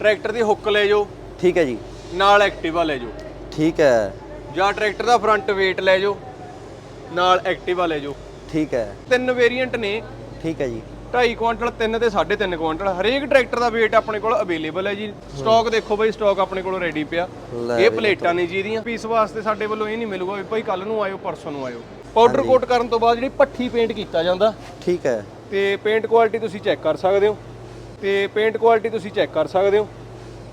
Tractor ਦੀ hook ਲੈ ਜਾਓ। ਠੀਕ ਹੈ ਜੀ। ਨਾਲ ਐਕਟਿਵਾ ਲੈ ਜਾਓ। ਠੀਕ ਹੈ। ਜਾਂ ਟਰੈਕਟਰ ਦਾ ਫਰੰਟ weight ਲੈ ਜਾਓ ਨਾਲ ਐਕਟਿਵਾ ਲੈ ਜਾਓ। ਠੀਕ ਹੈ। ਤਿੰਨ ਵੇਰੀਐਂਟ ਨੇ। ਠੀਕ ਹੈ ਜੀ। 2.5 ਕੁਆਂਟਲ 3 ਤੇ 3.5 ਕੁਆਂਟਲ। ਹਰੇਕ ਟਰੈਕਟਰ ਦਾ weight ਆਪਣੇ ਕੋਲ ਅਵੇਲੇਬਲ ਹੈ ਜੀ। ਸਟਾਕ ਦੇਖੋ ਬਈ ਸਟਾਕ ਆਪਣੇ ਕੋਲ ਰੈਡੀ ਪਿਆ। ਇਹ ਪਲੇਟਾਂ ਨੇ ਜੀ ਇਹਦੀਆਂ। ਪੀਸ ਵਾਸਤੇ ਸਾਡੇ ਵੱਲੋਂ ਇਹ ਨਹੀਂ ਮਿਲੂਗਾ ਵੀ ਭਾਈ ਕੱਲ ਨੂੰ ਆਇਓ ਪਰਸੋਂ ਨੂੰ ਆਇਓ। ਪਾਊਡਰ ਕੋਟ ਕਰਨ ਤੋਂ ਬਾਅਦ ਜਿਹੜੀ ਪੱਠੀ ਪੇਂਟ ਕੀਤਾ ਜਾਂਦਾ ਠੀਕ ਹੈ। ਤੇ ਪੇਂਟ ਕੁਆਲਿਟੀ ਤੁਸੀਂ ਚੈੱਕ ਕਰ ਸਕਦੇ ਹੋ। ਤੇ ਪੇਂਟ ਕੁਆਲਿਟੀ ਤੁਸੀਂ ਚੈੱਕ ਕਰ ਸਕਦੇ ਹੋ।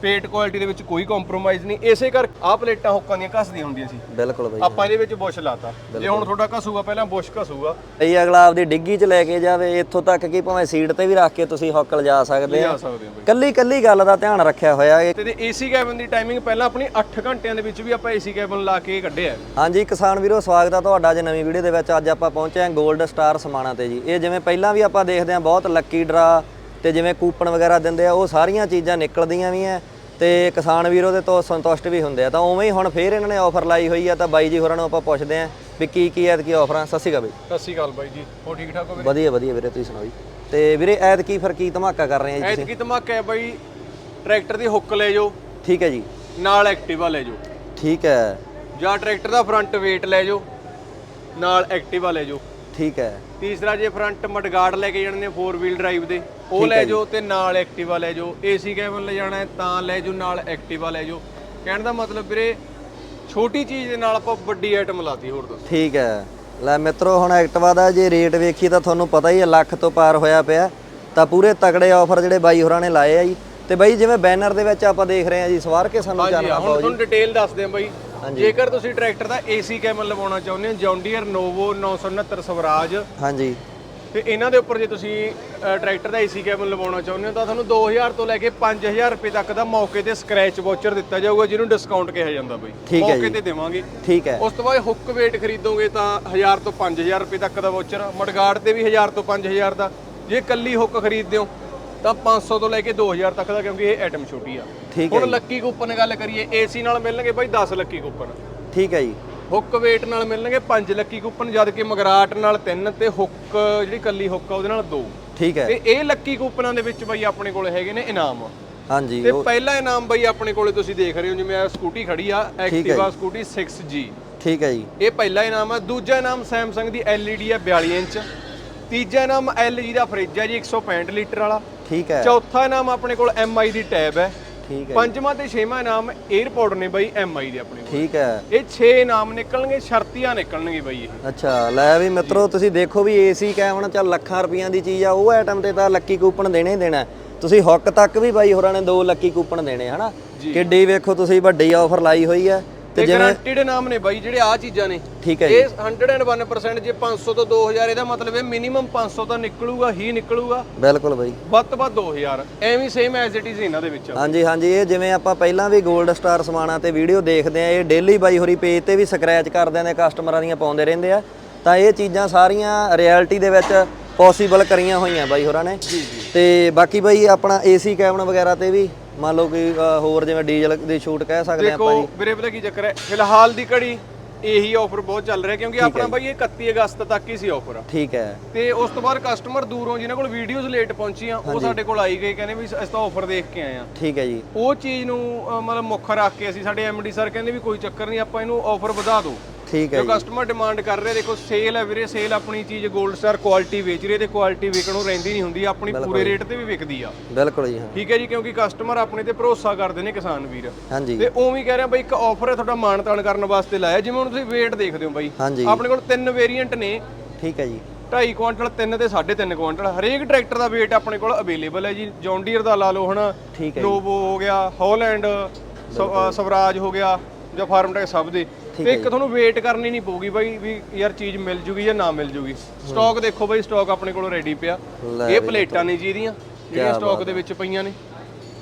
ਪੇਂਟ ਕੁਆਲਿਟੀ ਦੇ ਵਿੱਚ ਕੋਈ ਕੰਪਰੋਮਾਈਜ਼ ਨਹੀਂ। ਇਸੇ ਕਰ ਆਹ ਪਲੇਟਾਂ ਹੁੱਕਾਂ ਦੀਆਂ ਘਸਦੀਆਂ ਹੁੰਦੀਆਂ ਸੀ। ਬਿਲਕੁਲ ਬਾਈ। ਆਪਾਂ ਇਹਦੇ ਵਿੱਚ ਬੁਸ਼ ਲਾਤਾ। ਜੇ ਹੁਣ ਤੁਹਾਡਾ ਘਸੂਗਾ ਪਹਿਲਾਂ ਬੁਸ਼ ਘਸੂਗਾ। ਇਹ ਅਗਲਾ ਆਪਦੀ ਡਿੱਗੀ 'ਚ ਲੈ ਕੇ ਜਾਵੇ ਇੱਥੋਂ ਤੱਕ ਕਿ ਭਾਵੇਂ ਸੀਟ ਤੇ ਵੀ ਰੱਖ ਕੇ ਤੁਸੀਂ ਹੌਕ ਲਿਜਾ ਸਕਦੇ ਆ। ਜਾ ਸਕਦੇ ਬਈ। ਕੱਲੀ ਕੱਲੀ ਗੱਲ ਦਾ ਧਿਆਨ ਰੱਖਿਆ ਹੋਇਆ ਹੈ ਤੇ ਏਸੀ ਕੈਬਨ ਦੀ ਟਾਈਮਿੰਗ ਪਹਿਲਾਂ ਆਪਣੀ 8 ਘੰਟਿਆਂ ਦੇ ਵਿੱਚ ਵੀ ਆਪਾਂ ਏਸੀ ਕੈਬਨ ਲਾ ਕੇ ਕੱਢਿਆ। ਹਾਂਜੀ ਕਿਸਾਨ ਵੀਰੋ ਸਵਾਗਤ ਹੈ ਤੁਹਾਡਾ ਅੱਜ ਨਵੀਂ ਵੀਡੀਓ ਦੇ ਵਿੱਚ। ਅੱਜ ਆਪਾਂ ਪਹੁੰਚੇ ਹਾਂ 골ਡ ਸਟਾਰ ਸਮਾਣਾ ਤੇ ਜੀ। ਇਹ ਜਿਵੇਂ ਪਹਿਲਾਂ ਵੀ ਆਪਾਂ ਦੇਖਦੇ ਹਾਂ ਬਹੁਤ ਲੱਕੀ ਡਰਾ ਤੇ ਜਿਵੇਂ ਕੂਪਨ ਵਗੈਰਾ ਦਿੰਦੇ ਆ ਉਹ ਸਾਰੀਆਂ ਚੀਜ਼ਾਂ ਨਿਕਲਦੀਆਂ ਵੀ ਆ ਤੇ ਕਿਸਾਨ ਵੀਰੋ ਦੇ ਤੋਂ ਸੰਤੁਸ਼ਟ ਵੀ ਹੁੰਦੇ ਆ। ਤਾਂ ਉਵੇਂ ਹੀ ਹੁਣ ਫੇਰ ਇਹਨਾਂ ਨੇ ਆਫਰ ਲਾਈ ਹੋਈ ਆ ਤਾਂ ਬਾਈ ਜੀ ਹੋਰਾਂ ਨੂੰ ਆਪਾਂ ਪੁੱਛਦੇ ਆਂ ਵੀ ਕੀ ਕੀ ਐਤ ਕੀ ਆਫਰਾਂ। ਸਤਿ ਸ਼੍ਰੀ ਅਕਾਲ ਬਈ ਸਤਿ ਸ਼੍ਰੀ ਅਕਾਲ ਬਾਈ ਜੀ। ਹੋ ਠੀਕ ਠਾਕ ਹੋ ਵੀਰੇ? ਵਧੀਆ ਵਧੀਆ ਵੀਰੇ ਤੁਸੀਂ ਸੁਣਾਓ ਜੀ? ਤੇ ਵੀਰੇ ਐਤ ਕੀ ਫਿਰ ਕੀ ਧਮਾਕਾ ਕਰ ਰਹੇ ਆ ਜੀ ਤੁਸੀਂ? ਐਤਕੀ ਧਮਾਕਾ ਹੈ ਬਾਈ ਟਰੈਕਟਰ ਦੀ ਹੁੱਕ ਲੈ ਜਾਓ। ਠੀਕ ਹੈ ਜੀ। ਨਾਲ ਐਕਟਿਵਾ ਲੈ ਜਾਓ। ਠੀਕ ਹੈ। ਜਾਂ ਟਰੈਕਟਰ ਦਾ ਫਰੰਟ weight ਲੈ ਜਾਓ ਨਾਲ ਐਕਟਿਵਾ ਲੈ ਜਾਓ। ਠੀਕ ਹੈ। ਤੀਸਰਾ ਜੇ ਫਰੰਟ ਮਡਗਾਰਡ ਲੈ ਕੇ ਜਾਣੇ ਨੇ 4 ਵੀਲ ਡਰਾਈਵ ਦੇ। ਉਹ ਲੈ ਜਾਓ ਤੇ ਨਾਲ ਐਕਟਿਵਾ ਲੈ ਜਾਓ ਏਸੀ ਕੈਬਨ ਲੈ ਜਾਣਾ ਹੈ ਤਾਂ ਲੈ ਜਾਓ ਨਾਲ ਐਕਟਿਵਾ ਲੈ ਜਾਓ। ਕਹਿਣ ਦਾ ਮਤਲਬ ਵੀਰੇ ਛੋਟੀ ਚੀਜ਼ ਦੇ ਨਾਲ ਆਪਾਂ ਵੱਡੀ ਆਈਟਮ ਲਾਤੀ ਹੋਰ ਦੱਸੋ। ਠੀਕ ਹੈ। ਲੈ ਮਿੱਤਰੋ ਹੁਣ ਐਕਟਿਵਾ ਦਾ ਜੇ ਰੇਟ ਵੇਖੀ ਤਾਂ ਤੁਹਾਨੂੰ ਪਤਾ ਹੀ ਹੈ ਲੱਖ ਤੋਂ ਪਾਰ ਹੋਇਆ ਪਿਆ। ਤਾਂ ਪੂਰੇ ਤਕੜੇ ਆਫਰ ਜਿਹੜੇ ਬਾਈ ਹੋਰਾਂ ਨੇ ਲਾਏ ਆ ਜੀ। ਤੇ ਬਾਈ ਜਿਵੇਂ ਬੈਨਰ ਦੇ ਵਿੱਚ ਆਪਾਂ ਦੇਖ ਰਹੇ ਆ ਜੀ ਸਵਾਰ ਕੇ ਸਾਨੂੰ ਹੁਣ ਪਾਓ ਜੀ। ਤੁਹਾਨੂੰ ਡਿਟੇਲ ਦੱਸਦੇ ਹਾਂ ਬਾਈ। ਜੇਕਰ ਤੁਸੀਂ ਟਰੈਕਟਰ ਦਾ ਏਸੀ ਕੈਬਨ ਲਵਾਉਣਾ ਚਾਹੁੰਦੇ ਹੋ ਜੌਂਡੀਅਰ ਨੋਵੋ 969 ਸਵਰਾਜ ਹਾਂਜੀ। ਤੇ ਇਹਨਾਂ ਦੇ ਉੱਪਰ ਜੇ ਤੁਸੀਂ ਟਰੈਕਟਰ ਦਾ ਏਸੀ ਕੈਬਨ ਲਵਾਉਣਾ ਚਾਹੁੰਦੇ ਹੋ ਤਾਂ ਤੁਹਾਨੂੰ 2000 ਤੋਂ ਲੈ ਕੇ 5000 ਰੁਪਏ ਤੱਕ ਦਾ ਮੌਕੇ ਤੇ ਸਕ੍ਰੈਚ ਵਾਚਰ ਦਿੱਤਾ ਜਾਊਗਾ ਜਿਹਨੂੰ ਡਿਸਕਾਊਂਟ ਕਿਹਾ ਜਾਂਦਾ ਬਾਈ। ਮੌਕੇ। ਤੇ ਦੇਵਾਂਗੇ। ਠੀਕ ਹੈ। ਉਸ ਤੋਂ ਬਾਅਦ ਹੁੱਕ ਵੇਟ ਖਰੀਦੋਗੇ ਤਾਂ 1000 ਤੋਂ 5000 ਰੁਪਏ ਤੱਕ ਦਾ ਵਾਚਰ ਮਡਗਾਰਡ ਤੇ ਵੀ 1000 ਤੋਂ 5000 ਦਾ। ਜੇ ਕੱਲੀ ਹੁੱਕ ਖਰੀਦਦੇ ਹੋ ਤਾਂ 500 ਤੋਂ ਲੈ ਕੇ 2000 ਤੱਕ ਦਾ ਕਿਉਂਕਿ ਇਹ ਆਈਟਮ ਛੋਟੀ ਆ। ਠੀਕ ਹੈ ਹੁਣ ਲੱਕੀ ਕੂਪਨ ਗੱਲ ਕਰੀਏ ਏਸੀ ਨਾਲ ਮਿਲਣਗੇ ਬਾਈ 10 ਲੱਕੀ ਕੂਪਨ ਠੀਕ ਹੈ ਜੀ। ਹੁੱਕ weight ਨਾਲ ਮਿਲਣਗੇ 5 ਲੱਕੀ ਕੂਪਨ ਜਦ ਕਿ ਮਗਰਾਟ ਨਾਲ 3 ਤੇ ਹੁੱਕ ਜਿਹੜੀ ਕੱਲੀ ਹੁੱਕ ਆ ਉਹਦੇ ਨਾਲ 2 ਠੀਕ ਹੈ। ਤੇ ਇਹ ਲੱਕੀ ਕੂਪਨਾਂ ਦੇ ਵਿੱਚ ਬਾਈ ਆਪਣੇ ਕੋਲ ਹੈਗੇ ਨੇ ਇਨਾਮ। ਹਾਂਜੀ ਤੇ ਪਹਿਲਾ ਇਨਾਮ ਬਾਈ ਆਪਣੇ ਕੋਲੇ ਤੁਸੀਂ ਦੇਖ ਰਹੇ ਹੋ ਜਿਵੇਂ ਆ ਸਕੂਟੀ ਖੜੀ ਆ ਐਕਟਿਵਾ ਸਕੂਟੀ 6G ਠੀਕ ਹੈ ਜੀ। ਇਹ ਪਹਿਲਾ ਇਨਾਮ ਆ। ਦੂਜਾ ਇਨਾਮ Samsung ਦੀ LED ਆ 42 ਇੰਚ। ਤੀਜਾ ਇਨਾਮ LG ਦਾ ਫ੍ਰਿਜ ਹੈ ਜੀ 165 ਲੀਟਰ ਵਾਲਾ। ਠੀਕ ਹੈ। ਚੌਥਾ ਇਨਾਮ ਆਪਣੇ ਕੋਲ MI ਦੀ ਟੈਬ ਹੈ। ਠੀਕ ਹੈ ਪੰਜਵਾਂ ਤੇ ਛੇਵਾਂ ਇਨਾਮ 에어ਪੋਰਟ ਨੇ ਬਾਈ MI ਦੇ ਆਪਣੇ ਕੋਲ। ਠੀਕ ਹੈ। ਇਹ 6 ਇਨਾਮ ਨਿਕਲਣਗੇ ਸ਼ਰਤੀਆਂ ਨਿਕਲਣਗੇ ਬਾਈ ਇਹ। ਅੱਛਾ ਲੈ ਵੀ ਮਿੱਤਰੋ ਤੁਸੀਂ ਦੇਖੋ ਵੀ ਏਸੀ ਕੈਮਨ ਚੱਲ ਲੱਖਾਂ ਰੁਪਈਆਂ ਦੀ ਚੀਜ਼ ਆ ਉਹ ਆਈਟਮ ਤੇ ਤਾਂ ਲੱਕੀ ਕੂਪਨ ਦੇਣੇ ਹੀ ਦੇਣਾ। ਤੁਸੀਂ ਹੁੱਕ ਤੱਕ ਵੀ ਬਾਈ ਹੋਰਾਂ ਨੇ ਦੋ ਲੱਕੀ ਕੂਪਨ ਦੇਣੇ ਹਨਾ? ਕਿੱਡੀ ਵੇਖੋ ਤੁਸੀਂ ਵੱਡੀ ਆਫਰ ਲਾਈ ਹੋਈ ਹੈ। ਤੇ ਗਾਰੰਟੀਡ ਇਨਾਮ ਨੇ ਬਾਈ ਜਿਹੜੇ ਆ ਚੀਜ਼ਾਂ ਨੇ। ਠੀਕ ਹੈ ਜੀ। ਇਹ 101% ਜੇ 500 ਤੋਂ 2000 ਇਹਦਾ ਮਤਲਬ ਇਹ ਮਿਨੀਮਮ 500 ਤਾਂ ਨਿਕਲੂਗਾ ਹੀ ਨਿਕਲੂਗਾ। ਬਿਲਕੁਲ ਬਾਈ। ਵੱਧ ਤੋਂ ਵੱਧ 2000 ਐਵੇਂ ਸੇਮ ਐਜ਼ ਇਟ ਇਜ਼ ਇਹਨਾਂ ਦੇ ਵਿੱਚ। ਹਾਂਜੀ ਹਾਂਜੀ ਇਹ ਜਿਵੇਂ ਆਪਾਂ ਪਹਿਲਾਂ ਵੀ 골ਡ ਸਟਾਰ ਸਮਾਣਾ ਤੇ ਵੀਡੀਓ ਦੇਖਦੇ ਆ ਇਹ ਡੇਲੀ ਬਾਈ ਹੋਰੀ ਪੇਜ ਤੇ ਵੀ ਸਕ੍ਰੈਚ ਕਰਦੇ ਨੇ ਕਸਟਮਰਾਂ ਦੀਆਂ ਪਾਉਂਦੇ ਰਹਿੰਦੇ ਆ। ਤਾਂ ਇਹ ਚੀਜ਼ਾਂ ਸਾਰੀਆਂ ਰਿਐਲਿਟੀ ਦੇ ਵਿੱਚ ਪੋਸੀਬਲ ਕਰੀਆਂ ਹੋਈਆਂ ਬਾਈ ਹੋਰਾਂ ਨੇ। ਜੀ ਜੀ। ਤੇ ਬਾਕੀ ਬਾਈ ਆਪਣਾ ਏਸੀ ਕੈਬਨ ਵਗੈਰਾ ਤੇ ਵੀ ਮੰਨ ਲਓ ਕਿ ਅ, ਹੋਰ ਜਿਵੇਂ ਡੀਜ਼ਲ ਦੀ ਛੂਟ ਕਹਿ ਸਕਦੇ ਆਪਾਂ ਦੇਖੋ ਜੀ। ਵੀਰੇ ਪਤਾ ਕੀ ਚੱਕਰ ਹੈ? ਫਿਲਹਾਲ ਦੀ ਘੜੀ ਇਹੀ ਆਫਰ ਬਹੁਤ ਚੱਲ ਰਿਹਾ ਕਿਉਂਕਿ ਆਪਣਾ ਬਾਈ ਇਹ 31 ਅਗਸਤ ਤੱਕ ਹੀ ਸੀ ਆਫਰ ਠੀਕ ਹੈ। ਤੇ ਉਸ ਤੋਂ ਬਾਅਦ ਕਸਟਮਰ ਦੂਰੋਂ ਜਿਨ੍ਹਾਂ ਕੋਲ ਵੀਡੀਓਜ਼ ਲੇਟ ਪਹੁੰਚੀਆਂ ਉਹ ਸਾਡੇ ਕੋਲ ਆਈ ਗਏ ਕਹਿੰਦੇ ਵੀ ਅਸੀਂ ਤਾਂ ਆਫਰ ਦੇਖ ਕੇ ਆਏ ਆ ਠੀਕ ਹੈ ਜੀ। ਉਹ ਚੀਜ਼ ਨੂੰ ਅ, ਮਤਲਬ ਮੁੱਖ ਰੱਖ ਕੇ ਅਸੀਂ ਸਾਡੇ ਐਮਡੀ ਸਰ ਕਹਿੰਦੇ ਵੀ ਕੋਈ ਚੱਕਰ ਨਹੀਂ ਆਪਾਂ ਇਹਨੂੰ ਆਫਰ ਵਧਾ ਦਿਓ। ਠੀਕ ਹੈ ਜੋ ਕਸਟਮਰ ਡਿਮਾਂਡ ਕਰ ਰਹੇ ਦੇਖੋ ਸੇਲ ਹੈ ਵੀਰੇ ਸੇਲ ਆਪਣੀ ਚੀਜ਼ 골ਡ ਸਟਾਰ ਕੁਆਲਿਟੀ ਵੇਚ ਰਹੀ ਤੇ ਕੁਆਲਿਟੀ ਵਿਕਣ ਰਹਿੰਦੀ ਨਹੀਂ ਹੁੰਦੀ ਆਪਣੀ ਪੂਰੇ ਰੇਟ ਤੇ ਵੀ ਵਿਕਦੀ ਆ। ਬਿਲਕੁਲ ਜੀ ਹਾਂ। ਠੀਕ ਹੈ ਜੀ ਕਿਉਂਕਿ ਕਸਟਮਰ ਆਪਣੇ ਤੇ ਭਰੋਸਾ ਕਰਦੇ ਨੇ ਕਿਸਾਨ ਵੀਰ। ਹਾਂਜੀ। ਤੇ ਉਵੇਂ ਕਹਿ ਰਿਹਾ ਬਈ ਇੱਕ ਆਫਰ ਹੈ ਤੁਹਾਡਾ ਮਾਨਤਾਨ ਕਰਨ ਵਾਸਤੇ ਲਾਇਆ ਜਿਵੇਂ ਹੁਣ ਤੁਸੀਂ weight ਦੇਖਦੇ ਹੋ ਬਾਈ। ਆਪਣੇ ਕੋਲ ਤਿੰਨ ਵੇਰੀਐਂਟ ਨੇ। ਠੀਕ ਹੈ ਜੀ। 2.5 ਕੁਆਂਟਲ 3 ਤੇ 3.5 ਕੁਆਂਟਲ। ਹਰੇਕ ਟਰੈਕਟਰ ਦਾ weight ਆਪਣੇ ਕੋਲ ਅਵੇਲੇਬਲ ਹੈ ਜੀ। ਜੌਂਡੀਅਰ ਦਾ ਲਾ ਲਓ ਹਨਾ ਨੋਵੋ ਹੋ ਗਿਆ ਹਾਲੈਂਡ ਸਵਰਾਜ ਹੋ ਗਿਆ ਜਾਂ ਫਾਰਮਟੈਕ ਸਭ ਦੇ। ਤੇ ਇੱਕ ਤੁਹਾਨੂੰ ਵੇਟ ਕਰਨੀ ਨਹੀਂ ਪਊਗੀ ਬਾਈ ਵੀ ਯਾਰ ਚੀਜ਼ ਮਿਲ ਜੂਗੀ ਜਾਂ ਨਾ ਮਿਲ ਜੂਗੀ। ਸਟਾਕ ਦੇਖੋ ਬਾਈ ਸਟਾਕ ਆਪਣੇ ਕੋਲ ਰੈਡੀ ਪਿਆ। ਇਹ ਪਲੇਟਾਂ ਨੇ ਜੀ ਇਹਦੀਆਂ ਜਿਹੜੀਆਂ ਸਟਾਕ ਦੇ ਵਿੱਚ ਪਈਆਂ ਨੇ।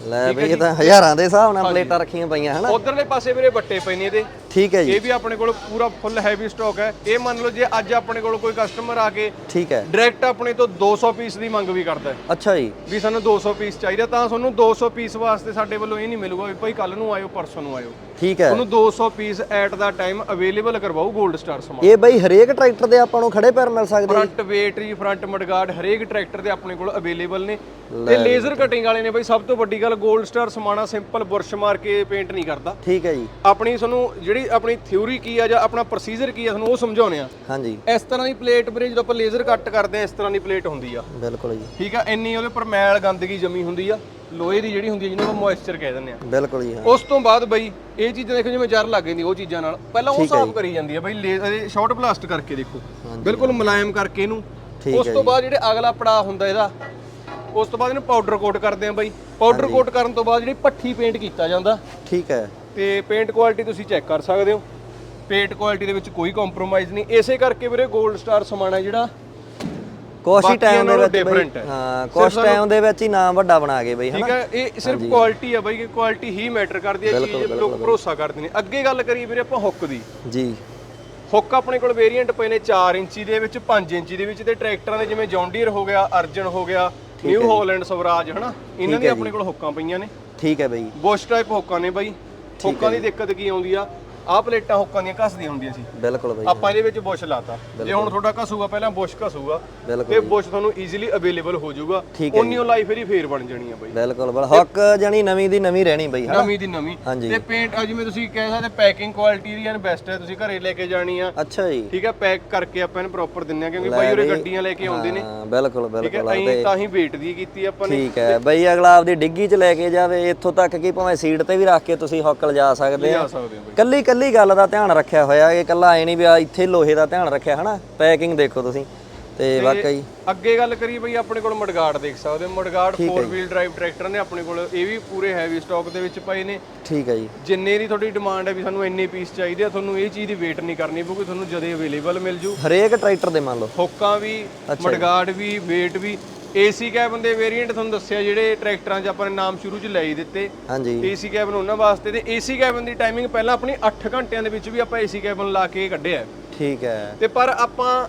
ਲੈ ਬਈ ਇਹ ਤਾਂ ਹਜ਼ਾਰਾਂ ਦੇ ਹਿਸਾਬ ਨਾਲ ਪਲੇਟਾਂ ਰੱਖੀਆਂ ਪਈਆਂ ਹਨਾ? ਉਧਰਲੇ ਪਾਸੇ ਵੀਰੇ ਬੱਟੇ ਪਏ ਨੇ ਇਹਦੇ। ਠੀਕ ਹੈ ਜੀ। ਇਹ ਵੀ ਆਪਣੇ ਕੋਲ ਪੂਰਾ ਫੁੱਲ ਹੈਵੀ ਸਟਾਕ ਹੈ। ਇਹ ਮੰਨ ਲਓ ਜੇ ਅੱਜ ਆਪਣੇ ਕੋਲ ਕੋਈ ਕਸਟਮਰ ਆ ਕੇ ਠੀਕ ਹੈ। ਡਾਇਰੈਕਟ ਆਪਣੇ ਤੋਂ 200 ਪੀਸ ਦੀ ਮੰਗ ਵੀ ਕਰਦਾ ਹੈ। ਅੱਛਾ ਜੀ। ਵੀ ਸਾਨੂੰ 200 ਪੀਸ ਚਾਹੀਦਾ ਤਾਂ ਤੁਹਾਨੂੰ 200 ਪੀਸ ਵਾਸਤੇ ਸਾਡੇ ਵੱਲੋਂ ਇਹ ਨਹੀਂ ਮਿਲੂਗਾ ਵੀ ਭਾਈ ਕੱਲ ਨੂੰ ਆਇਓ ਪਰਸੋਂ ਨੂੰ ਆਇਓ। ਠੀਕ ਹੈ। ਤੁਹਾਨੂੰ 200 piece at the time available ਕਰਵਾਓ 골ਡ ਸਟਾਰ ਸਮਾਨ। ਇਹ ਬਈ ਹਰੇਕ ਟਰੈਕਟਰ ਦੇ ਆਪਾਂ ਨੂੰ ਖੜੇ ਪੈਰ ਮਿਲ ਸਕਦੇ? Front weight ji front mudguard ਹਰੇਕ ਟਰੈਕਟਰ ਦੇ ਆਪਣੇ ਕੋਲ ਅਵੇਲੇਬਲ ਨੇ। ਤੇ ਲੇਜ਼ਰ ਕਟਿੰਗ ਵਾਲੇ ਨੇ ਬਈ ਸਭ ਤੋਂ ਵੱਡੀ ਗੱਲ 골ਡ ਸਟਾਰ ਸਮਾਨਾ ਸਿੰਪਲ ਬੁਰਸ਼ ਮਾਰ ਕੇ ਪੇਂਟ ਨਹੀਂ ਕਰਦਾ। ਠੀਕ ਹੈ ਜੀ। ਆਪਣੀ ਤੁਹਾਨੂੰ ਜਿਹੜੀ ਆਪਣੀ ਥਿਊਰੀ ਕੀ ਆ ਜਾਂ ਆਪਣਾ ਪ੍ਰੋਸੀਜਰ ਕੀ ਆ ਤੁਹਾਨੂੰ ਉਹ ਸਮਝਾਉਣੇ ਆ। ਹਾਂਜੀ। ਇਸ ਤਰ੍ਹਾਂ ਦੀ ਪਲੇਟ ਵੀਰੇ ਜਦੋਂ ਆਪਾਂ ਲੇਜ਼ਰ ਕੱਟ ਕਰਦੇ ਆ ਇਸ ਤਰ੍ਹਾਂ ਦੀ ਪਲੇਟ ਹੁੰਦੀ ਆ। ਬਿਲਕੁਲ ਜੀ। ਠੀਕ ਆ ਇੰਨੀ ਉਹਦੇ ਪਰ ਮੈਲ ਗੰਦਗੀ ਜਮੀ ਹੁੰਦੀ ਆ। ਲੋਹੇ ਦੀ ਜਿਹੜੀ ਹੁੰਦੀ ਆ ਜਿਹਨੂੰ ਆਪਾਂ ਮੋਇਸਚਰ ਕਹਿ ਦਿੰਦੇ ਆ। ਬਿਲਕੁਲ ਜੀ ਹਾਂ। ਉਸ ਤੋਂ ਬਾਅਦ ਬਈ ਇਹ ਚੀਜ਼ਾਂ ਦੇਖੋ ਜਿਵੇਂ ਜਰ ਲੱਗ ਜਾਂਦੀ ਉਹ ਚੀਜ਼ਾਂ ਨਾਲ। ਪਹਿਲਾਂ ਉਹ ਸਾਫ਼ ਕਰੀ ਜਾਂਦੀ ਆ ਬਈ ਲੇਜ਼ਰ ਸ਼ਾਰਟ ਬਲਾਸਟ ਕਰਕੇ ਦੇਖੋ। ਬਿਲਕੁਲ ਮੁਲਾਇਮ ਕਰਕੇ ਇਹਨੂੰ। ਉਸ ਤੋਂ ਬਾਅਦ ਜਿਹੜੇ ਅਗਲਾ ਪੜਾਅ ਹੁੰਦਾ ਇਹਦਾ ਉਸ ਤੋਂ ਬਾਅਦ ਇਹਨੂੰ ਪਾਊਡਰ ਕੋਟ ਕਰਦੇ ਆ ਬਈ। ਪਾਊਡਰ ਕੋਟ ਕਰਨ ਤੋਂ ਬਾਅਦ ਜਿਹੜੀ ਪੱਠੀ ਪੇਂਟ ਕੀਤਾ ਜਾਂਦਾ। ਠੀਕ ਹੈ। ਤੇ ਪੇਂਟ ਕੁਆਲਿਟੀ ਤੁਸੀਂ ਚੈੱਕ ਕਰ ਸਕਦੇ ਹੋ। ਪੇਂਟ ਕੁਆਲਿਟੀ ਦੇ ਵਿੱਚ ਕੋਈ ਕੰਪਰੋਮਾਈਜ਼ ਨਹੀਂ। ਇਸੇ ਕਰਕੇ ਵੀਰੇ 골ਡ ਸਟਾਰ ਸਮਾਣਾ ਜਿਹੜਾ। ਬਾਕੀਆਂ ਟਾਈਮ ਦੇ ਵਿੱਚ ਹੈ। ਹਾਂ ਕੁਛ ਟਾਈਮ ਦੇ ਵਿੱਚ ਹੀ ਨਾਮ ਵੱਡਾ ਬਣਾ ਗਏ ਬਈ ਠੀਕ ਹਨਾ? ਹੈ ਇਹ ਸਿਰਫ ਕੁਆਲਿਟੀ ਆ ਬਈ ਕਿ ਕੁਆਲਿਟੀ ਹੀ ਮੈਟਰ ਕਰਦੀ ਹੈ ਚੀਜ਼ ਲੋਕ ਭਰੋਸਾ ਕਰਦੇ ਨੇ। ਅੱਗੇ ਗੱਲ ਕਰੀਏ ਵੀਰੇ ਆਪਾਂ ਹੁੱਕ ਦੀ। ਜੀ। ਹੁੱਕ ਆਪਣੇ ਕੋਲ ਵੇਰੀਐਂਟ ਪਏ ਨੇ 4 ਇੰਚੀ ਦੇ ਵਿੱਚ 5 ਇੰਚੀ ਦੇ ਵਿੱਚ ਤੇ ਟਰੈਕਟਰਾਂ ਦੇ ਜਿਵੇਂ ਜੌਂਡੀਅਰ ਹੋ ਗਿਆ ਅਰਜਨ ਹੋ ਗਿਆ ਨਿਊ ਹਾਲੈਂਡ ਸਵਰਾਜ ਹਨਾ? ਇਹਨਾਂ ਦੀ ਆਪਣੇ ਕੋਲ ਹੁੱਕਾਂ ਪਈਆਂ ਨੇ। ਠੀਕ ਹੈ ਬਈ। ਬੁਸ਼ ਟਾਈਪ ਹੁੱਕਾਂ ਨੇ ਬਾਈ। ਹੁੱਕਾਂ ਦੀ ਦਿੱਕਤ ਕੀ ਆਉਂਦੀ ਆ? ਆਹ ਪਲੇਟਾਂ ਹੁੱਕਾਂ ਦੀਆਂ ਘਸਦੀਆਂ ਹੁੰਦੀਆਂ ਸੀ। ਬਿਲਕੁਲ ਬਈ। ਆਪਾਂ ਇਹਦੇ ਵਿੱਚ ਬੁਸ਼ ਲਾਤਾ। ਜੇ ਹੁਣ ਤੁਹਾਡਾ ਘਸੂਗਾ ਪਹਿਲਾਂ ਬੁਸ਼ ਘਸੂਗਾ ਤੇ ਬੁਸ਼ ਤੁਹਾਨੂੰ ਈਜ਼ੀਲੀ ਅਵੇਲੇਬਲ ਹੋ ਜਾਊਗਾ। ਠੀਕ ਉਨੀ ਉਹ ਲਾਈਫ ਇਹਦੀ ਫੇਰ ਬਣ ਜਾਣੀ ਆ ਬਾਈ। ਬਿਲਕੁਲ ਬਲ ਹੱਕ ਜਣੀ ਨਵੀਂ ਦੀ ਨਵੀਂ ਰਹਿਣੀ ਬਈ ਨਵੀਂ ਦੀ ਨਵੀਂ। ਤੇ ਪੇਂਟ ਜਿਵੇਂ ਤੁਸੀਂ ਕਹਿ ਸਕਦੇ ਪੈਕਿੰਗ ਕੁਆਲਿਟੀ ਦੀ ਐਨ ਬੈਸਟ ਹੈ ਤੁਸੀਂ ਘਰੇ ਲੈ ਕੇ ਜਾਣੀ ਆ। ਅੱਛਾ ਜੀ। ਠੀਕ ਹੈ ਪੈਕ ਕਰਕੇ ਆਪਾਂ ਇਹਨੂੰ ਪ੍ਰੋਪਰ ਦਿੰਨੇ ਆ ਕਿਉਂਕਿ ਬਾਈ ਉਰੇ ਗੱਡੀਆਂ ਲੈ ਕੇ ਆਉਂਦੇ ਨੇ। ਹਾਂ ਬਿਲਕੁਲ ਠੀਕ ਹੈ ਬਿਲਕੁਲ। ਅਸੀਂ ਤਾਂ ਹੀ ਵੇਟ ਦੀ ਕੀਤੀ ਆਪਾਂ ਨੇ। ਠੀਕ ਹੈ। ਬਈ ਅਗਲਾ ਆਪਦੀ ਡਿੱਗੀ 'ਚ ਲੈ ਕੇ ਜਾਵੇ ਇੱਥੋਂ ਤੱਕ ਕਿ ਭਾਵੇਂ ਸੀਟ ਤੇ ਵੀ ਰੱਖ ਕੇ ਤੁਸੀਂ ਹੱਕ ਲਿਜਾ ਸਕਦੇ ਆ। ਜਾ ਸਕਦੇ ਬਾਈ। ਕੱਲੀ ਕੱਲੀ ਗੱਲ ਦਾ ਧਿਆਨ ਰੱਖਿਆ ਹੋਇਆ ਇਹ ਕੱਲਾ ਐ ਨਹੀਂ ਵੀ ਆ ਇੱਥੇ ਲੋਹੇ ਦਾ ਧਿਆਨ ਰੱਖਿਆ ਹਨਾ? ਪੈਕਿੰਗ ਦੇਖੋ ਤੁਸੀਂ। ਤੇ ਵਾਕਈ। ਅੱਗੇ ਗੱਲ ਕਰੀ ਬਈ ਆਪਣੇ ਕੋਲ ਮਡਗਾਰਡ ਦੇਖ ਸਕਦੇ ਹੋ। ਮਡਗਾਰਡ 4 ਵੀਲ ਡਰਾਈਵ ਟਰੈਕਟਰ ਨੇ ਆਪਣੇ ਕੋਲ ਇਹ ਵੀ ਪੂਰੇ ਹੈਵੀ ਸਟਾਕ ਦੇ ਵਿੱਚ ਪਏ ਨੇ। ਠੀਕ ਹੈ ਜੀ। ਜਿੰਨੇ ਦੀ ਤੁਹਾਡੀ ਡਿਮਾਂਡ ਹੈ ਵੀ ਸਾਨੂੰ ਇੰਨੇ ਪੀਸ ਚਾਹੀਦੇ ਆ ਤੁਹਾਨੂੰ ਇਹ ਚੀਜ਼ ਦੀ ਵੇਟ ਨਹੀਂ ਕਰਨੀ ਪਊਗੀ ਤੁਹਾਨੂੰ ਜਦੇ ਅਵੇਲੇਬਲ ਮਿਲ ਜੂ। ਹਰੇਕ ਟਰੈਕਟਰ ਦੇ ਮੰਨ ਲਓ। ਹੁੱਕਾਂ ਵੀ ਮਡਗਾਰਡ ਵੀ ਵੇਟ ਵੀ ਏਸੀ ਕੈਬਨ ਦੇ ਵੇਰੀਐਂਟ ਤੁਹਾਨੂੰ ਦੱਸਿਆ ਜਿਹੜੇ ਟਰੈਕਟਰਾਂ 'ਚ ਆਪਾਂ ਨੇ ਨਾਮ ਸ਼ੁਰੂ 'ਚ ਲੈ ਹੀ ਦਿੱਤੇ। ਹਾਂਜੀ। ਏਸੀ ਕੈਬਨ ਉਹਨਾਂ ਵਾਸਤੇ ਤੇ ਏਸੀ ਕੈਬਨ ਦੀ ਟਾਈਮਿੰਗ ਪਹਿਲਾਂ ਆਪਣੀ 8 ਘੰਟਿਆਂ ਦੇ ਵਿੱਚ ਵੀ ਆਪਾਂ ਏਸੀ ਕੈਬਨ ਲਾ ਕੇ ਕੱਢਿਆ। ਠੀਕ ਹੈ। ਤੇ ਪਰ ਆਪਾਂ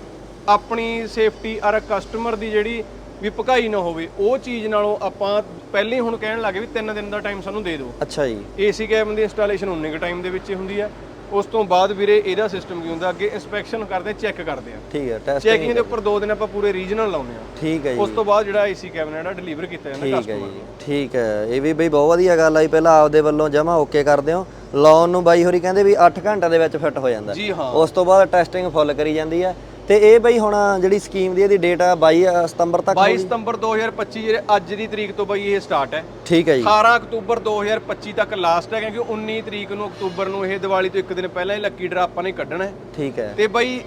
ਆਪਣੀ ਸੇਫਟੀ ਅਰ ਕਸਟਮਰ ਦੀ ਜਿਹੜੀ ਵੀ ਭਕਾਈ ਨਾ ਹੋਵੇ ਉਹ ਚੀਜ਼ ਨਾਲੋਂ ਆਪਾਂ ਪਹਿਲਾਂ ਹੀ ਹੁਣ ਕਹਿਣ ਲੱਗੇ ਵੀ 3 ਦਿਨ ਦਾ ਟਾਈਮ ਸਾਨੂੰ ਦੇ ਦਿਓ। ਅੱਛਾ ਜੀ। ਏਸੀ ਕੈਬਨ ਦੀ ਇੰਸਟਾਲੇਸ਼ਨ ਉਨੇ ਕੁ ਟਾਈਮ ਦੇ ਵਿੱਚ ਹੀ ਹੁੰਦੀ ਆ। ਉਸ ਤੋਂ ਬਾਅਦ ਵੀਰੇ ਇਹਦਾ ਸਿਸਟਮ ਕੀ ਹੁੰਦਾ ਅੱਗੇ ਇਨਸਪੈਕਸ਼ਨ ਕਰਦੇ ਚੈੱਕ ਕਰਦੇ ਆ। ਠੀਕ ਹੈ ਟੈਸਟ ਚੈਕਿੰਗ ਦੇ ਉੱਪਰ 2 ਦਿਨ ਆਪਾਂ ਪੂਰੇ ਰੀਜਨਲ ਲਾਉਂਦੇ ਆ। ਠੀਕ ਹੈ ਜੀ। ਉਸ ਤੋਂ ਬਾਅਦ ਜਿਹੜਾ ਏਸੀ ਕੈਬਨ ਜਿਹੜਾ ਡਿਲੀਵਰ ਕੀਤਾ ਜਾਂਦਾ ਠੀਕ ਹੈ ਕਸਟਮਰ ਜੀ। ਠੀਕ ਹੈ। ਇਹ ਵੀ ਬਈ ਬਹੁਤ ਵਧੀਆ ਗੱਲ ਆਈ ਪਹਿਲਾਂ ਆਪਦੇ ਵੱਲੋਂ ਜਮਾ ਓਕੇ ਕਰਦੇ ਹੋ। ਲਾਉਣ ਨੂੰ ਬਾਈ ਹੋਰੀ ਕਹਿੰਦੇ ਵੀ 8 ਘੰਟਿਆਂ ਦੇ ਵਿੱਚ ਫਿੱਟ ਹੋ ਜਾਂਦਾ। ਜੀ ਹਾਂ। ਉਸ ਤੋਂ ਬਾਅਦ ਟੈਸਟਿੰਗ ਫੁੱਲ ਕਰੀ ਜਾਂਦੀ ਹੈ ਤੇ ਇਹ ਬਈ ਹੁਣ ਜਿਹੜੀ ਸਕੀਮ ਦੀ ਇਹਦੀ ਡੇਟ ਆ 22 ਸਤੰਬਰ ਤੱਕ 22 ਸਤੰਬਰ 2025 ਜਿਹੜੇ ਅੱਜ ਦੀ ਤਰੀਕ ਤੋਂ ਬਈ ਇਹ ਸਟਾਰਟ ਹੈ। ਠੀਕ ਹੈ ਜੀ। 18 ਅਕਤੂਬਰ 2025 ਤੱਕ ਲਾਸਟ ਹੈ ਕਿਉਂਕਿ 19 ਤਰੀਕ ਨੂੰ ਅਕਤੂਬਰ ਨੂੰ ਇਹ ਦੀਵਾਲੀ ਤੋਂ ਇੱਕ ਦਿਨ ਪਹਿਲਾਂ ਹੀ ਲੱਕੀ ਡਰਾ ਆਪਾਂ ਨੇ ਕੱਢਣਾ ਹੈ। ਠੀਕ ਹੈ। ਤੇ ਬਈ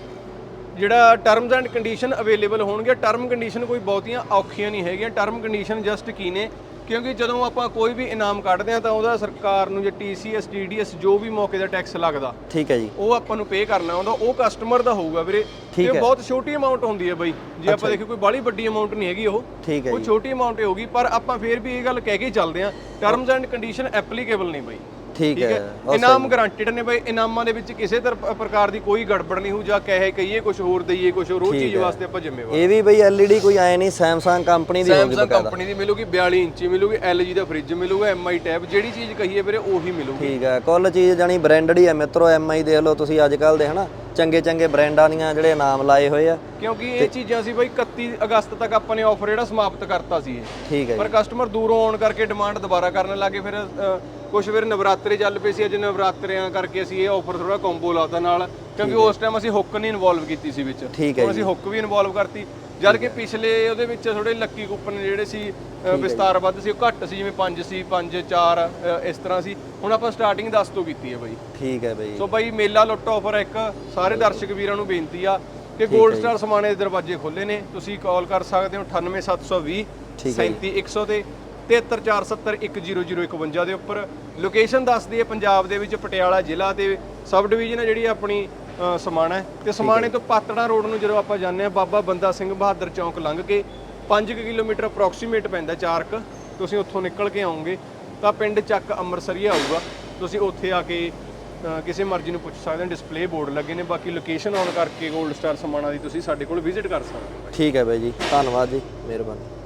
ਜਿਹੜਾ ਟਰਮਸ ਐਂਡ ਕੰਡੀਸ਼ਨ ਅਵੇਲੇਬਲ ਹੋਣਗੇ ਟਰਮ ਕੰਡੀਸ਼ਨ ਕੋਈ ਬਹੁਤੀਆਂ ਔਖੀਆਂ ਨਹੀਂ ਹੈਗੀਆਂ। ਟਰਮ ਕੰਡੀਸ਼ਨ ਜਸਟ ਕੀ ਨੇ? ਕਿਉਂਕਿ ਜਦੋਂ ਆਪਾਂ ਕੋਈ ਵੀ ਇਨਾਮ ਕੱਢਦੇ ਆ ਤਾਂ ਉਹਦਾ ਸਰਕਾਰ ਨੂੰ ਜੇ TCS TDS ਜੋ ਵੀ ਮੌਕੇ ਦਾ ਟੈਕਸ ਲੱਗਦਾ ਠੀਕ ਹੈ ਜੀ। ਉਹ ਆਪਾਂ ਨੂੰ ਪੇ ਕਰਨਾ ਹੁੰਦਾ ਉਹ ਕਸਟਮਰ ਦਾ ਹੋਊਗਾ ਵੀਰੇ। ਠੀਕ ਇਹ ਬਹੁਤ ਛੋਟੀ ਅਮਾਉਂਟ ਹੁੰਦੀ ਹੈ ਬਈ। ਜੇ ਆਪਾਂ ਦੇਖੀਏ ਕੋਈ ਬਾਹਲੀ ਵੱਡੀ ਅਮਾਉਂਟ ਨਹੀਂ ਹੈਗੀ ਉਹ ਠੀਕ ਹੈ ਉਹ ਜੀ। ਛੋਟੀ ਅਮਾਉਂਟ ਹੋਊਗੀ ਪਰ ਆਪਾਂ ਫੇਰ ਵੀ ਇਹ ਗੱਲ ਕਹਿ ਕੇ ਹੀ ਚੱਲਦੇ ਆ ਟਰਮਸ ਐਂਡ ਕੰਡੀਸ਼ਨ ਐਪਲੀਕੇਬਲ ਨਹੀਂ ਬਈ। ਠੀਕ ਹੈ। ਇਨਾਮ ਗਰੰਟਡ ਨੇ ਬਈ ਇਨਾਮਾਂ ਦੇ ਵਿੱਚ ਕਿਸੇ ਤਰ ਪ੍ਰਕਾਰ ਦੀ ਕੋਈ ਗੜਬੜ ਨਹੀਂ ਹੋ ਜਾ ਕਹੇ ਕਹੀਏ ਕੁਝ ਹੋਰ ਦਈਏ ਕੁਝ ਹੋਰ ਚੀਜ਼ ਵਾਸਤੇ ਆਪਾਂ ਜ਼ਿੰਮੇਵਾਰ ਇਹ ਵੀ ਬਈ LED ਕੋਈ ਆਏ ਨਹੀਂ Samsung ਕੰਪਨੀ ਦੀ ਹੋਊਗੀ ਸੈਮਸੰਗ ਕੰਪਨੀ ਦੀ ਮਿਲੂਗੀ 42 ਇੰਚੀ ਮਿਲੂਗੀ LG ਦਾ ਫ੍ਰਿਜ ਮਿਲੂਗਾ MI ਟੈਬ ਜਿਹੜੀ ਚੀਜ਼ ਕਹੀਏ ਵੀਰੇ ਉਹੀ ਮਿਲੂਗੀ। ਠੀਕ ਹੈ। ਕੁੱਲ ਚੀਜ਼ ਜਾਨੀ ਬ੍ਰਾਂਡਡ ਹੀ ਹੈ ਮਿੱਤਰੋ MI ਦੇਖ ਲਓ ਤੁਸੀਂ ਅੱਜ ਕੱਲ ਦੇ ਹਨਾ? ਚੰਗੇ ਚੰਗੇ ਬ੍ਰਾਂਡਾਂ ਦੀਆਂ ਜਿਹੜੇ ਨਾਮ ਲਾਏ ਹੋਏ ਆ। ਕਿਉਂਕਿ ਇਹ ਚੀਜ਼ਾਂ ਸੀ ਬਈ 31 ਅਗਸਤ ਤੱਕ ਆਪਾਂ ਨੇ ਆਫਰ ਜਿਹੜਾ ਸਮਾਪਤ ਕਰਤਾ ਸੀ ਇਹ। ਠੀਕ ਹੈ ਪਰ ਕਸਟਮਰ ਦੂਰੋਂ ਆਉਣ ਕਰਕੇ ਡਿਮਾਂਡ ਦੁਬਾਰਾ ਕਰਨ ਲੱਗੇ ਫਿਰ ਕੁਝ ਫਿਰ ਨਵਰਾਤਰੇ ਚੱਲ ਪਏ ਸੀ ਅੱਜ ਨਵਰਾਤਰਿਆਂ ਕਰਕੇ ਅਸੀਂ ਇਹ ਆਫਰ ਥੋੜਾ ਕੰਬੋ ਲਾਤਾ ਨਾਲ। ਕਿਉਂਕਿ ਉਸ ਟਾਈਮ ਅਸੀਂ ਹੁੱਕ ਨਹੀਂ ਇਨਵੋਲਵ ਕੀਤੀ ਸੀ ਵਿੱਚ। ਠੀਕ ਹੈ ਅਸੀਂ ਹੁੱਕ ਵੀ ਇਨਵੋਲਵ ਕਰਤੀ। ਜਦ ਕਿ ਪਿਛਲੇ ਉਹਦੇ ਵਿੱਚ ਥੋੜੇ ਲੱਕੀ ਕੂਪਨ ਜਿਹੜੇ ਸੀ ਵਿਸਤਾਰ ਵੱਧ ਸੀ ਉਹ ਘੱਟ ਸੀ ਜਿਵੇਂ 5 ਸੀ 5 4 ਇਸ ਤਰ੍ਹਾਂ ਸੀ। ਹੁਣ ਆਪਾਂ ਸਟਾਰਟਿੰਗ 10 ਤੋਂ ਕੀਤੀ ਹੈ ਬਾਈ। ਠੀਕ ਹੈ ਬਈ। ਸੋ ਬਾਈ ਮੇਲਾ ਲੁੱਟ ਆਫਰ ਇੱਕ। ਸਾਰੇ ਦਰਸ਼ਕ ਵੀਰਾਂ ਨੂੰ ਬੇਨਤੀ ਆ ਕਿ 골ਡ ਸਟਾਰ ਸਮਾਨੇ ਦੇ ਦਰਵਾਜ਼ੇ ਖੁੱਲੇ ਨੇ। ਤੁਸੀਂ ਕਾਲ ਕਰ ਸਕਦੇ ਹੋ 98720 ਠੀਕ ਹੈ 37100 ਤੇ 7347100151 ਦੇ ਉੱਪਰ। ਲੋਕੇਸ਼ਨ ਦੱਸਦੀ ਹੈ ਪੰਜਾਬ ਦੇ ਵਿੱਚ ਪਟਿਆਲਾ ਜ਼ਿਲ੍ਹਾ ਤੇ ਸਬ ਡਿਵੀਜ਼ਨ ਹੈ ਜਿਹੜੀ ਆਪਣੀ ਸਮਾਣਾ ਹੈ। ਤੇ ਸਮਾਣੇ ਤੋਂ ਪਾਤੜਾ ਰੋਡ ਨੂੰ ਜਦੋਂ ਆਪਾਂ ਜਾਂਦੇ ਆ ਬਾਬਾ ਬੰਦਾ ਸਿੰਘ ਬਹਾਦਰ ਚੌਂਕ ਲੰਘ ਕੇ 5 ਕਿਲੋਮੀਟਰ ਅਪਰੋਕਸੀਮੇਟ ਪੈਂਦਾ ਚਾਰਕ। ਤੁਸੀਂ ਉੱਥੋਂ ਨਿਕਲ ਕੇ ਆਓਗੇ ਤਾਂ ਪਿੰਡ ਚੱਕ ਅੰਮ੍ਰਿਤਸਰੀਆ ਆਊਗਾ। ਤੁਸੀਂ ਉੱਥੇ ਆ ਕੇ ਕਿਸੇ ਮਰਜ਼ੀ ਨੂੰ ਪੁੱਛ ਸਕਦੇ ਹੋ। ਡਿਸਪਲੇ ਬੋਰਡ ਲੱਗੇ ਨੇ। ਬਾਕੀ ਲੋਕੇਸ਼ਨ ਆਨ ਕਰਕੇ 골ਡ ਸਟਾਰ ਸਮਾਣਾ ਦੀ ਤੁਸੀਂ ਸਾਡੇ ਕੋਲ ਵਿਜ਼ਿਟ ਕਰ ਸਕਦੇ ਹੋ। ਠੀਕ ਹੈ ਬਾਈ ਜੀ। ਧੰਨਵਾਦ ਜੀ। ਮਿਹਰਬਾਨੀ।